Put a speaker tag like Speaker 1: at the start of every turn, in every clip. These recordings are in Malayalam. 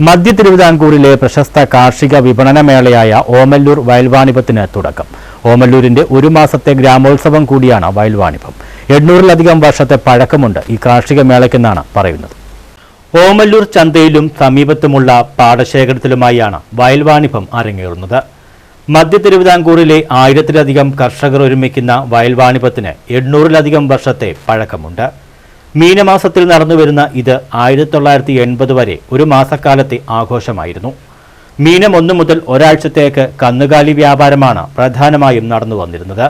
Speaker 1: മധ്യ തിരുവിതാംകൂറിലെ പ്രശസ്ത കാർഷിക വിപണന മേളയായ ഓമല്ലൂർ വയൽവാണിഭത്തിന് തുടക്കം. ഓമല്ലൂരിന്റെ ഒരു മാസത്തെ ഗ്രാമോത്സവം കൂടിയാണ് വയൽവാണിഭം. എണ്ണൂറിലധികം വർഷത്തെ പഴക്കമുണ്ട് ഈ കാർഷിക മേളയ്ക്കെന്നാണ് പറയുന്നത്. ഓമല്ലൂർ ചന്തയിലും സമീപത്തുമുള്ള പാടശേഖരത്തിലുമായാണ് വയൽവാണിഭം അരങ്ങേറുന്നത്. മധ്യ തിരുവിതാംകൂറിലെ ആയിരത്തിലധികം കർഷകർ ഒരുമിക്കുന്ന വയൽവാണിഭത്തിന് എണ്ണൂറിലധികം വർഷത്തെ പഴക്കമുണ്ട്. മീനമാസത്തിൽ നടന്നുവരുന്ന ഇത് ആയിരത്തി തൊള്ളായിരത്തി എൺപത് വരെ ഒരു മാസക്കാലത്തെ ആഘോഷമായിരുന്നു. മീനം ഒന്നു മുതൽ ഒരാഴ്ചത്തേക്ക് കന്നുകാലി വ്യാപാരമാണ് പ്രധാനമായും നടന്നു വന്നിരുന്നത്.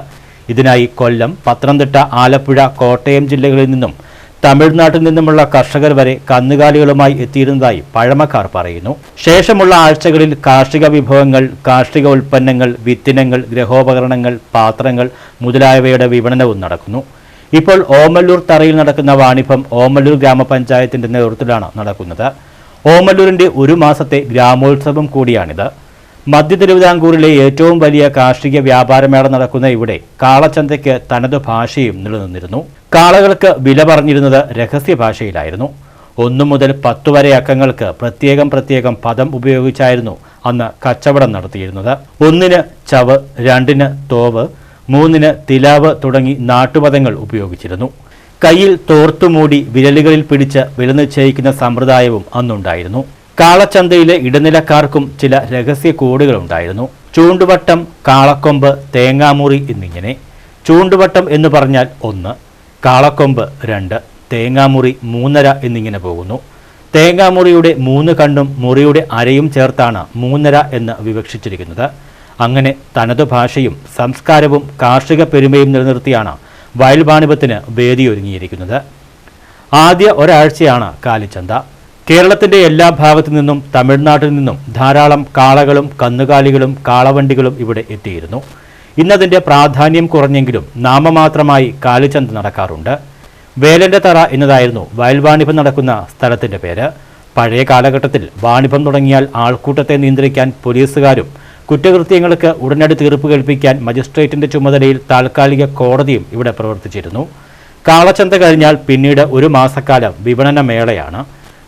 Speaker 1: ഇതിനായി കൊല്ലം പത്തനംതിട്ട ആലപ്പുഴ കോട്ടയം ജില്ലകളിൽ നിന്നും തമിഴ്നാട്ടിൽ നിന്നുമുള്ള കർഷകർ വരെ കന്നുകാലികളുമായി എത്തിയിരുന്നതായി പഴമക്കാർ പറയുന്നു. ശേഷമുള്ള ആഴ്ചകളിൽ കാർഷിക വിഭവങ്ങൾ കാർഷിക ഉൽപ്പന്നങ്ങൾ വിത്തിനങ്ങൾ ഗ്രഹോപകരണങ്ങൾ പാത്രങ്ങൾ മുതലായവയുടെ വിപണനവും നടക്കുന്നു. ഇപ്പോൾ ഓമല്ലൂർ തറയിൽ നടക്കുന്ന വാണിഭം ഓമല്ലൂർ ഗ്രാമപഞ്ചായത്തിന്റെ നേതൃത്വത്തിലാണ് നടക്കുന്നത്. ഓമല്ലൂരിന്റെ ഒരു മാസത്തെ ഗ്രാമോത്സവം കൂടിയാണിത്. മധ്യ തിരുവിതാംകൂറിലെ ഏറ്റവും വലിയ കാർഷിക വ്യാപാരമേള നടക്കുന്ന ഇവിടെ കാളച്ചന്തയ്ക്ക് തനത് ഭാഷയും നിലനിന്നിരുന്നു. കാളകൾക്ക് വില പറഞ്ഞിരുന്നത് രഹസ്യ ഭാഷയിലായിരുന്നു. ഒന്നു മുതൽ പത്തു വരെ അക്കങ്ങൾക്ക് പ്രത്യേകം പ്രത്യേകം പദം ഉപയോഗിച്ചായിരുന്നു അന്ന് കച്ചവടം നടത്തിയിരുന്നത്. ഒന്നിന് ചവ് രണ്ടിന് തോവ് മൂന്നിന് തിലാവ് തുടങ്ങി നാട്ടുപദങ്ങൾ ഉപയോഗിച്ചിരുന്നു. കയ്യിൽ തോർത്തുമൂടി വിരലുകളിൽ പിടിച്ച് വില നിശ്ചയിക്കുന്ന സമ്പ്രദായവും അന്നുണ്ടായിരുന്നു. കാളച്ചന്തയിലെ ഇടനിലക്കാർക്കും ചില രഹസ്യ കോഡുകളുണ്ടായിരുന്നു ചൂണ്ടുവട്ടം കാളക്കൊമ്പ് തേങ്ങാമുറി എന്നിങ്ങനെ. ചൂണ്ടുവട്ടം എന്ന് പറഞ്ഞാൽ ഒന്ന് കാളക്കൊമ്പ് രണ്ട് തേങ്ങാമുറി മൂന്നര എന്നിങ്ങനെ പോകുന്നു. തേങ്ങാമുറിയുടെ മൂന്ന് കണ്ണും മുറിയുടെ അരയും ചേർത്താണ് മൂന്നര എന്ന് വിവക്ഷിച്ചിരിക്കുന്നത്. അങ്ങനെ തനതു ഭാഷയും സംസ്കാരവും കാർഷിക പെരുമയും നിലനിർത്തിയാണ് വയൽവാണിപത്തിന് വേദിയൊരുങ്ങിയിരിക്കുന്നത്. ആദ്യ ഒരാഴ്ചയാണ് കാലിച്ചന്ത. കേരളത്തിന്റെ എല്ലാ ഭാഗത്തു നിന്നും തമിഴ്നാട്ടിൽ നിന്നും ധാരാളം കാളകളും കന്നുകാലികളും കാളവണ്ടികളും ഇവിടെ എത്തിയിരുന്നു. ഇന്നതിന്റെ പ്രാധാന്യം കുറഞ്ഞെങ്കിലും നാമമാത്രമായി കാലിച്ചന്ത നടക്കാറുണ്ട്. വേലന്റെ തറ എന്നതായിരുന്നു വയൽവാണിഭം നടക്കുന്ന സ്ഥലത്തിന്റെ പേര്. പഴയ കാലഘട്ടത്തിൽ വാണിഭം തുടങ്ങിയാൽ ആൾക്കൂട്ടത്തെ നിയന്ത്രിക്കാൻ പോലീസുകാരും കുറ്റകൃത്യങ്ങൾക്ക് ഉടനടി തീർപ്പ് കൽപ്പിക്കാൻ മജിസ്ട്രേറ്റിന്റെ ചുമതലയിൽ താൽക്കാലിക കോടതിയും ഇവിടെ പ്രവർത്തിച്ചിരുന്നു. കാളച്ചന്ത കഴിഞ്ഞാൽ പിന്നീട് ഒരു മാസക്കാലം വിപണന മേളയാണ്.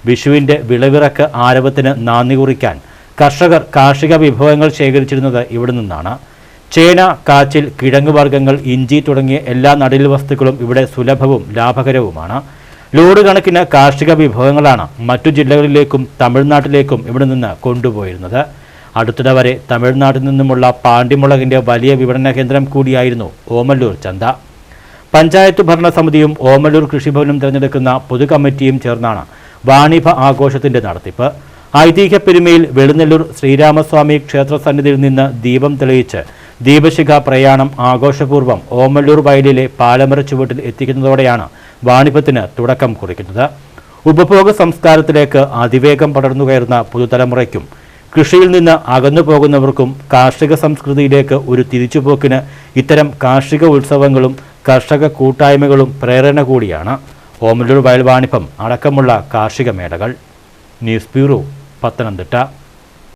Speaker 1: വിഷുവിന്റെ വിളവിറക്ക് ആരവത്തിന് നാന്ദി കുറിക്കാൻ കർഷകർ കാർഷിക വിഭവങ്ങൾ ശേഖരിച്ചിരുന്നത് ഇവിടെ നിന്നാണ്. ചേന കാച്ചിൽ കിഴങ്ങ് വർഗങ്ങൾ ഇഞ്ചി തുടങ്ങിയ എല്ലാ നടീൽ വസ്തുക്കളും ഇവിടെ സുലഭവും ലാഭകരവുമാണ്. ലോഡ് കണക്കിന് കാർഷിക വിഭവങ്ങളാണ് മറ്റു ജില്ലകളിലേക്കും തമിഴ്നാട്ടിലേക്കും ഇവിടെ നിന്ന് കൊണ്ടുപോയിരുന്നത്. അടുത്തിടെ വരെ തമിഴ്നാട്ടിൽ നിന്നുമുള്ള പാണ്ടിമുളകിന്റെ വലിയ വിപണന കേന്ദ്രം കൂടിയായിരുന്നു ഓമല്ലൂർ ചന്ത. പഞ്ചായത്ത് ഭരണസമിതിയും ഓമല്ലൂർ കൃഷിഭവനും തിരഞ്ഞെടുക്കുന്ന പൊതുകമ്മിറ്റിയും ചേർന്നാണ് വാണിഭ ആഘോഷത്തിന്റെ നടത്തിപ്പ്. ഐതിഹ്യപ്പെരുമയിൽ വെളുനെല്ലൂർ ശ്രീരാമസ്വാമി ക്ഷേത്ര സന്നിധിയിൽ നിന്ന് ദീപം തെളിയിച്ച് ദീപശിഖ പ്രയാണം ആഘോഷപൂർവം ഓമല്ലൂർ വയലിലെ പാലമര ചുവട്ടിൽ എത്തിക്കുന്നതോടെയാണ് വാണിഭത്തിന് തുടക്കം കുറിക്കുന്നത്. ഉപഭോഗ സംസ്കാരത്തിലേക്ക് അതിവേഗം പടർന്നു കയറുന്ന പുതുതലമുറയ്ക്കും കൃഷിയിൽ നിന്ന് അകന്നു പോകുന്നവർക്കും കാർഷിക സംസ്കൃതിയിലേക്ക് ഒരു തിരിച്ചുപോക്കിന് ഇത്തരം കാർഷിക ഉത്സവങ്ങളും കർഷക കൂട്ടായ്മകളും പ്രേരണ കൂടിയാണ്. ഓമലൂർ വയൽവാണിഭം അടക്കമുള്ള കാർഷിക മേളകൾ. News bureau Pathanamthitta.